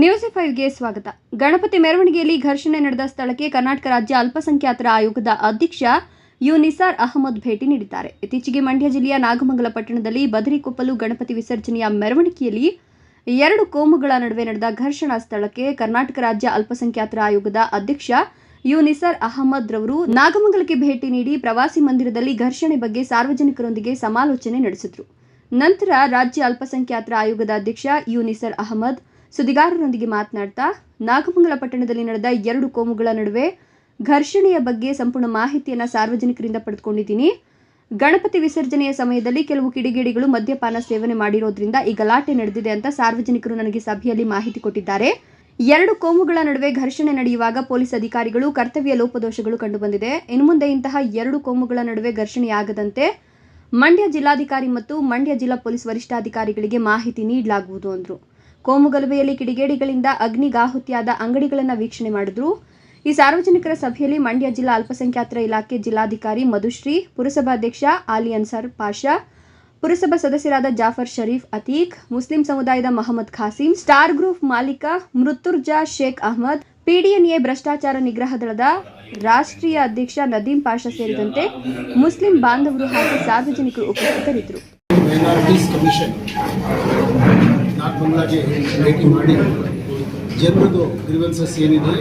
News ಫೈವ್ಗೆ ಸ್ವಾಗತ. ಗಣಪತಿ ಮೆರವಣಿಗೆಯಲ್ಲಿ ಘರ್ಷಣೆ ನಡೆದ ಸ್ಥಳಕ್ಕೆ ಕರ್ನಾಟಕ ರಾಜ್ಯ ಅಲ್ಪಸಂಖ್ಯಾತರ ಆಯೋಗದ ಅಧ್ಯಕ್ಷ ಯು ನಿಸಾರ್ ಅಹಮದ್ ಭೇಟಿ ನೀಡಿದ್ದಾರೆ. ಇತ್ತೀಚೆಗೆ ಮಂಡ್ಯ ಜಿಲ್ಲೆಯ ನಾಗಮಂಗಲ ಪಟ್ಟಣದಲ್ಲಿ ಬದರಿಕೊಪ್ಪಲು ಗಣಪತಿ ವಿಸರ್ಜನೆಯ ಮೆರವಣಿಗೆಯಲ್ಲಿ ಎರಡು ಕೋಮುಗಳ ನಡುವೆ ನಡೆದ ಘರ್ಷಣಾ ಸ್ಥಳಕ್ಕೆ ಕರ್ನಾಟಕ ರಾಜ್ಯ ಅಲ್ಪಸಂಖ್ಯಾತರ ಆಯೋಗದ ಅಧ್ಯಕ್ಷ ಯು ನಿಸಾರ್ ಅಹಮದ್ ರವರು ನಾಗಮಂಗಲಕ್ಕೆ ಭೇಟಿ ನೀಡಿ ಪ್ರವಾಸಿ ಮಂದಿರದಲ್ಲಿ ಘರ್ಷಣೆ ಬಗ್ಗೆ ಸಾರ್ವಜನಿಕರೊಂದಿಗೆ ಸಮಾಲೋಚನೆ ನಡೆಸಿದರು. ನಂತರ ರಾಜ್ಯ ಅಲ್ಪಸಂಖ್ಯಾತರ ಆಯೋಗದ ಅಧ್ಯಕ್ಷ ಯು ನಿಸರ್ ಅಹಮದ್ ಸುದ್ದಿಗಾರರೊಂದಿಗೆ ಮಾತನಾಡ್ತಾ ನಾಗಮಂಗಲ ಪಟ್ಟಣದಲ್ಲಿ ನಡೆದ ಎರಡು ಕೋಮುಗಳ ನಡುವೆ ಘರ್ಷಣೆಯ ಬಗ್ಗೆ ಸಂಪೂರ್ಣ ಮಾಹಿತಿಯನ್ನು ಸಾರ್ವಜನಿಕರಿಂದ ಪಡೆದುಕೊಂಡಿದ್ದೀನಿ. ಗಣಪತಿ ವಿಸರ್ಜನೆಯ ಸಮಯದಲ್ಲಿ ಕೆಲವು ಕಿಡಿಗೇಡಿಗಳು ಮದ್ಯಪಾನ ಸೇವನೆ ಮಾಡಿರೋದ್ರಿಂದ ಈ ಗಲಾಟೆ ನಡೆದಿದೆ ಅಂತ ಸಾರ್ವಜನಿಕರು ನನಗೆ ಸಭೆಯಲ್ಲಿ ಮಾಹಿತಿ ಕೊಟ್ಟಿದ್ದಾರೆ. ಎರಡು ಕೋಮುಗಳ ನಡುವೆ ಘರ್ಷಣೆ ನಡೆಯುವಾಗ ಪೊಲೀಸ್ ಅಧಿಕಾರಿಗಳು ಕರ್ತವ್ಯ ಲೋಪದೋಷಗಳು ಕಂಡುಬಂದಿದೆ. ಇನ್ನು ಮುಂದೆ ಇಂತಹ ಎರಡು ಕೋಮುಗಳ ನಡುವೆ ಘರ್ಷಣೆಯಾಗದಂತೆ ಮಂಡ್ಯ ಜಿಲ್ಲಾಧಿಕಾರಿ ಮತ್ತು ಮಂಡ್ಯ ಜಿಲ್ಲಾ ಪೊಲೀಸ್ ವರಿಷ್ಠಾಧಿಕಾರಿಗಳಿಗೆ ಮಾಹಿತಿ ನೀಡಲಾಗುವುದು ಅಂದರು. ಕೋಮುಗಲಭೆಯಲ್ಲಿ ಕಿಡಿಗೇಡಿಗಳಿಂದ ಅಗ್ನಿಗಾಹುತಿಯಾದ ಅಂಗಡಿಗಳನ್ನು ವೀಕ್ಷಣೆ ಮಾಡಿದ್ರು. ಈ ಸಾರ್ವಜನಿಕರ ಸಭೆಯಲ್ಲಿ ಮಂಡ್ಯ ಜಿಲ್ಲಾ ಅಲ್ಪಸಂಖ್ಯಾತರ ಇಲಾಖೆ ಜಿಲ್ಲಾಧಿಕಾರಿ ಮಧುಶ್ರೀ ಪುರಸಭಾಧ್ಯಕ್ಷ ಆಲಿ ಅನ್ಸರ್ ಪಾಷಾ, ಪುರಸಭಾ ಸದಸ್ಯರಾದ ಜಾಫರ್ ಶರೀಫ್ ಅತೀಕ್, ಮುಸ್ಲಿಂ ಸಮುದಾಯದ ಮಹಮ್ಮದ್ ಖಾಸಿಂ, ಸ್ಟಾರ್ ಗ್ರೂಪ್ ಮಾಲೀಕ ಮೃತುರ್ಜಾ ಶೇಖ್ ಅಹಮದ್ ಪಿಡಿಎನ್ಎ ಭ್ರಷ್ಟಾಚಾರ ನಿಗ್ರಹ ದಳದ ರಾಷ್ಟ್ರೀಯ ಅಧ್ಯಕ್ಷ ನದೀಂ ಪಾಷಾ ಸೇರಿದಂತೆ ಮುಸ್ಲಿಂ ಬಾಂಧವರು ಹಾಗೂ ಸಾರ್ವಜನಿಕರು ಉಪಸ್ಥಿತರಿದ್ದರು. ಮೈನಾರಿಟೀಸ್ ಬಂಗ್ಲಾಗೆ ಭೇಟಿ ಮಾಡಿ ಜನರದು ಗ್ರೀವೆನ್ಸಸ್ ಏನಿದೆ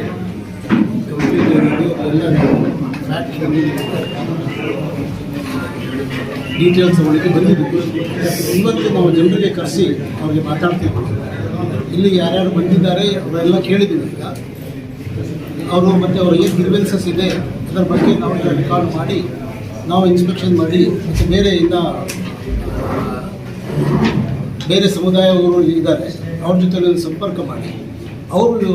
ಕಂಪ್ಲೇಂಟ್ ಏನಿದೆ, ಅದೆಲ್ಲ ಡೀಟೇಲ್ಸ್ ಒಳಗೆ ಬಂದಿದ್ದು ಇವತ್ತು ನಾವು ಜನರಿಗೆ ಕರೆಸಿ ಅವ್ರಿಗೆ ಮಾತಾಡ್ತಿದ್ವಿ. ಇಲ್ಲಿ ಯಾರ್ಯಾರು ಬಂದಿದ್ದಾರೆ, ಅವರೆಲ್ಲ ಕೇಳಿದ್ದೀವಿ ಈಗ. ಅವರು ಮತ್ತು ಅವ್ರ ಏನು ಗ್ರೀವೆನ್ಸಸ್ ಇದೆ, ಅದರ ಬಗ್ಗೆ ನಾವು ರೆಕಾರ್ಡ್ ಮಾಡಿ, ನಾವು ಇನ್ಸ್ಪೆಕ್ಷನ್ ಮಾಡಿ, ಮತ್ತು ಬೇರೆ ಇನ್ನು ಬೇರೆ ಸಮುದಾಯವರು ಇದ್ದಾರೆ, ಅವ್ರ ಜೊತೆ ಸಂಪರ್ಕ ಮಾಡಿ. ಅವರು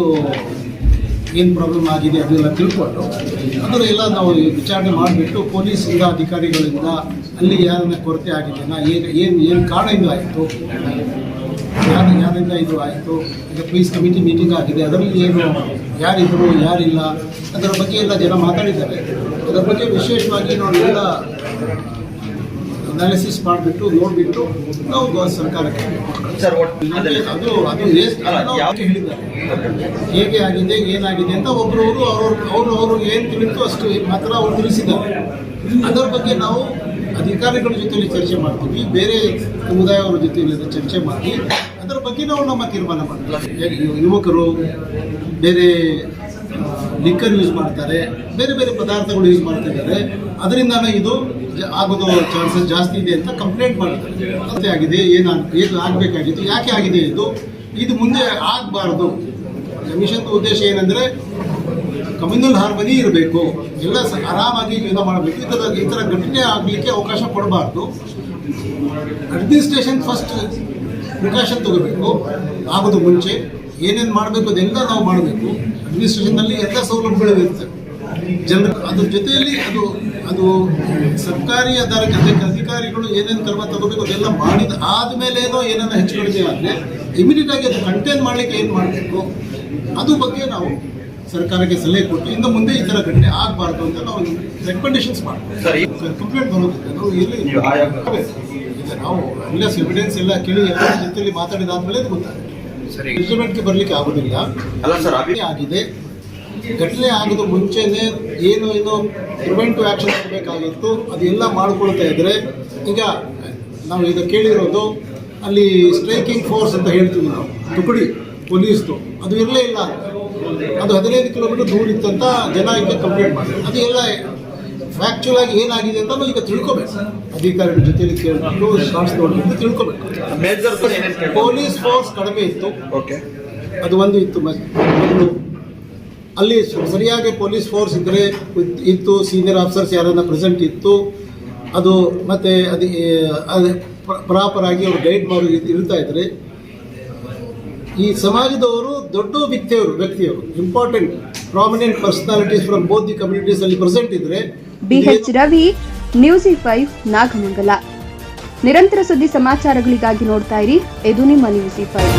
ಏನು ಪ್ರಾಬ್ಲಮ್ ಆಗಿದೆ ಅದೆಲ್ಲ ತಿಳ್ಕೊಂಡು ಅದರ ಎಲ್ಲ ನಾವು ವಿಚಾರಣೆ ಮಾಡಿಬಿಟ್ಟು ಪೊಲೀಸಿಂದ ಅಧಿಕಾರಿಗಳಿಂದ ಅಲ್ಲಿ ಯಾರನ್ನ ಕೊರತೆ ಆಗಿದೆಯಾ ಏನು ಏನು ಏನು ಕಾರಣ ಆಯಿತು? ಯಾರು, ಯಾರಿಂದ ಇದು ಆಯಿತು? ಈಗ ಪೊಲೀಸ್ ಕಮಿಟಿ ಮೀಟಿಂಗ್ ಆಗಿದೆ, ಅದರಲ್ಲಿ ಏನು ಯಾರಿದ್ರು, ಯಾರಿಲ್ಲ? ಅದರ ಬಗ್ಗೆ ಎಲ್ಲ ಜನ ಮಾತಾಡಿದ್ದಾರೆ. ಅದರ ಬಗ್ಗೆ ವಿಶೇಷವಾಗಿ ನಾವು ಎಲ್ಲ ಅನಾಲಿಸಿಸ್ ಮಾಡಿಬಿಟ್ಟು ನೋಡಿಬಿಟ್ಟು ನಾವು ಸರ್ಕಾರಕ್ಕೆ ಸರ್ ಅದೇ ಅದು ಹೇಳಿದ್ದಾರೆ ಹೇಗೆ ಆಗಿದೆ ಏನಾಗಿದೆ ಅಂತ ಒಬ್ಬರವರು ಅವ್ರವ್ರ ಅವರು ಅವರು ಏನು ತಿಳಿತು ಅಷ್ಟು ಮಾತ್ರ ಅವ್ರು ತಿಳಿಸಿದ್ದಾರೆ. ಅದರ ಬಗ್ಗೆ ನಾವು ಅಧಿಕಾರಿಗಳ ಜೊತೆಲಿ ಚರ್ಚೆ ಮಾಡ್ತೀವಿ ಬೇರೆ ಸಮುದಾಯವರ ಜೊತೆಲಿ ಚರ್ಚೆ ಮಾಡಿ ಅದರ ಬಗ್ಗೆ ನಾವು ನಮ್ಮ ತೀರ್ಮಾನ ಮಾಡ್ತೀವಿ. ಯುವಕರು ಬೇರೆ ಲಿಕ್ಕರ್ ಯೂಸ್ ಮಾಡ್ತಾರೆ, ಬೇರೆ ಬೇರೆ ಪದಾರ್ಥಗಳು ಯೂಸ್ ಮಾಡ್ತಿದ್ದಾರೆ. ಅದರಿಂದ ಇದು ಆಗೋದು ಚಾನ್ಸಸ್ ಜಾಸ್ತಿ ಇದೆ ಅಂತ ಕಂಪ್ಲೇಂಟ್ ಮಾಡ್ತಾರೆ. ಆಗಿದೆ, ಏನು ಏನು ಆಗಬೇಕಾಗಿತ್ತು, ಯಾಕೆ ಆಗಿದೆ ಇದು? ಇದು ಮುಂದೆ ಆಗಬಾರ್ದು. ಕಮಿಷನ್ ಉದ್ದೇಶ ಏನಂದರೆ ಕಮ್ಯುನಲ್ ಹಾರ್ಮನಿ ಇರಬೇಕು. ಎಲ್ಲ ಆರಾಮಾಗಿ ಜೀವನ ಮಾಡಬೇಕು. ಈ ಥರ ಈ ಥರ ಘಟನೆ ಆಗಲಿಕ್ಕೆ ಅವಕಾಶ ಕೊಡಬಾರ್ದು. ಅಡ್ಮಿನಿಸ್ಟ್ರೇಷನ್ ಫಸ್ಟ್ ಪ್ರಿಕಾಷನ್ ತಗೋಬೇಕು. ಆಗೋದು ಮುಂಚೆ. ಏನೇನು ಮಾಡಬೇಕು ಅದೆಲ್ಲ ನಾವು ಮಾಡಬೇಕು ಅಡ್ಮಿನಿಸ್ಟ್ರೇಷನ್ನಲ್ಲಿ ಎಲ್ಲ ಸೌಲಭ್ಯಗಳು ಇರುತ್ತೆ ಜನರ ಅದ್ರ ಜೊತೆಯಲ್ಲಿ ಅದು ಅದು ಸರ್ಕಾರಿ ಆಧಾರಕ್ಕೆ ಜೊತೆ ಅಧಿಕಾರಿಗಳು ಏನೇನು ಕ್ರಮ ತಗೋಬೇಕು ಅದೆಲ್ಲ ಮಾಡಿದ ಆದಮೇಲೆ ಏನೋ ಏನೇನೋ ಹೆಚ್ಚು ಕಡಿಮೆ ಆದರೆ ಇಮಿಡಿಯೇಟ್ ಆಗಿ ಅದು ಕಂಟೈನ್ ಮಾಡಲಿಕ್ಕೆ ಏನು ಮಾಡಬೇಕು ಅದು ಬಗ್ಗೆ ನಾವು ಸರ್ಕಾರಕ್ಕೆ ಸಲಹೆ ಕೊಟ್ಟು ಇನ್ನು ಮುಂದೆ ಈ ಥರ ಘಟನೆ ಆಗಬಾರ್ದು ಅಂತ ನಾವು ರೆಕಮೆಂಡೇಶನ್ಸ್ ಮಾಡ್ತೀವಿ. ಕಂಪ್ಲೇಂಟ್ ಬರೋದಿಲ್ಲ. ನಾವು ಎಲ್ಲಿ ನೀವು ಅನ್ಲೆಸ್ ಎವಿಡೆನ್ಸ್ ಎಲ್ಲ ಕೇಳಿ ಎಲ್ಲ ಜೊತೆಯಲ್ಲಿ ಮಾತಾಡಿದಾದ್ಮೇಲೆ ಅದು ಗೊತ್ತಾಗುತ್ತೆ. ಸರಿ. ಜಡ್ಜ್ಮೆಂಟ್ಗೆ ಬರಲಿಕ್ಕೆ ಆಗೋದಿಲ್ಲ. ಅಲ್ಲ ಸರ್ ಅಭಿ ಆಗಿದೆ. ಘಟನೆ ಆಗೋದು ಮುಂಚೆನೆ ಏನು ಏನು ಪ್ರಿವೆಂಟಿವ್ ಆಕ್ಷನ್ ಮಾಡಬೇಕಾಗಿತ್ತು ಅದೆಲ್ಲ ಮಾಡ್ಕೊಳ್ತಾ ಇದ್ರೆ ಈಗ ನಾವು ಈಗ ಕೇಳಿರೋದು ಅಲ್ಲಿ ಸ್ಟ್ರೈಕಿಂಗ್ ಫೋರ್ಸ್ ಅಂತ ಹೇಳ್ತೀವಿ ನಾವು ತುಕಡಿ ಪೊಲೀಸ್ದು ಅದು ಇರಲೇ ಇಲ್ಲ. ಅದು ಹದಿನೈದು ಕಿಲೋಮೀಟರ್ ದೂರ ಇತ್ತಂತ ಜನ ಈಗ ಕಂಪ್ಲೇಂಟ್ ಮಾಡಿದ್ರು. ಅದು ಎಲ್ಲ ಫ್ಯಾಕ್ಚುಲ್ ಆಗಿ ಏನಾಗಿದೆ ಅಂತ ನಾವು ಈಗ ತಿಳ್ಕೊಬೇಕು. ಅಧಿಕಾರಿಗಳ ಜೊತೆಯಲ್ಲಿ ಕೇಳಬೇಕು ಶಾರ್ಟ್ಸ್ ನೋಡಬೇಕು ತಿಳ್ಕೊಬೇಕು. ಪೊಲೀಸ್ ಫೋರ್ಸ್ ಕಡಿಮೆ ಇತ್ತು. ಓಕೆ ಅದು ಒಂದು ಇತ್ತು ಮ- ಒಂದು. ಅಲ್ಲಿ ಸರಿಯಾಗಿ ಪೊಲೀಸ್ ಫೋರ್ಸ್ ಇದ್ದರೆ ಇತ್ತು ಸೀನಿಯರ್ ಆಫೀಸರ್ಸ್ ಯಾರನ್ನ ಪ್ರೆಸೆಂಟ್ ಇತ್ತು. ಅದು ಮತ್ತು ಅದು ಅದು ಪ್ರಾಪರ್ ಆಗಿ ಅವರು ಗೈಡ್ ಮಾಡೋ ಇರ್- ಇರ್ತಾ ಇದ್ರೆ ಈ ಸಮಾಜದವರು ದೊಡ್ಡ ವ್ಯಕ್ತಿಯವರು ವ್ಯಕ್ತಿಯವರು important prominent personalities from both ಕಮ್ಯುನಿಟೀಸಲ್ಲಿ present ಇದ್ರೆ BH Ravi news five Nagamangala. ನಿರಂತರ ಸುದ್ದಿ ಸಮಾಚಾರಗಳಿಗಾಗಿ ನೋಡ್ತಾ ಇರಿ ಇದು ನಿಮ್ಮ ನ್ಯೂಸ್ ಫೈವ್.